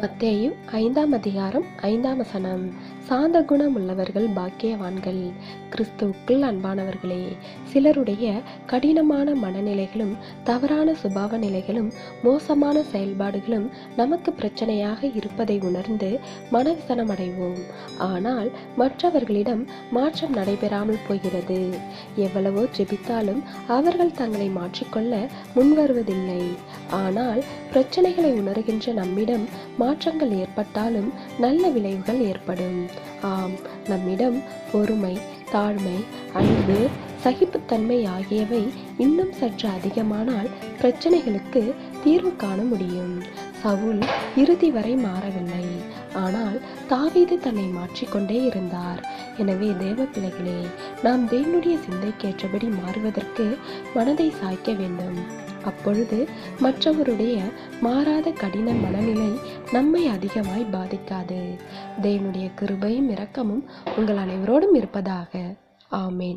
மத்தேயு ஐந்தாம் அதிகாரம் ஐந்தாம் வசனம். சாந்த குணம் உள்ளவர்கள் பாக்கியவான்கள். கிறிஸ்துவுக்குள் அன்பானவர்களே சிலருடைய கடினமான மனநிலைகளும் தவறான சுபாவ நிலைகளும் மோசமான செயல்பாடுகளும் நமக்கு பிரச்சனையாக இருப்பதை உணர்ந்து மனவிசனம் அடைவோம் ஆனால் மற்றவர்களிடம் மாற்றம் நடைபெறாமல் போகிறது. எவ்வளவோ ஜெபித்தாலும் அவர்கள் தங்களை மாற்றிக்கொள்ள முன்வருவதில்லை. ஆனால் பிரச்சனைகளை உணர்கின்ற நம்மிடம் மாற்றங்கள் ஏற்பட்டாலும் நல்ல விளைவுகள் ஏற்படும். ஆம் நம்மிடம் பொறுமை தாழ்மை அன்பு சகிப்புத்தன்மை ஆகியவை இன்னும் சற்று அதிகமானால் பிரச்சனைகளுக்கு தீர்வு காண முடியும். சவுல் இறுதி வரை மாறவில்லை. ஆனால் தாவீது தன்னை மாற்றிக்கொண்டே இருந்தார். எனவே தேவ பிள்ளைகளே நாம் தேவனுடைய சிந்தைக்கேற்றபடி மாறுவதற்கு மனதை சாய்க்க வேண்டும். அப்பொழுது மற்றவருடைய மாறாத கடின மனநிலை நம்மை அதிகமாய் பாதிக்காது. தேவனுடைய கிருபையும் இரக்கமும் உங்கள் அனைவரோடும் இருப்பதாக. ஆமேன்.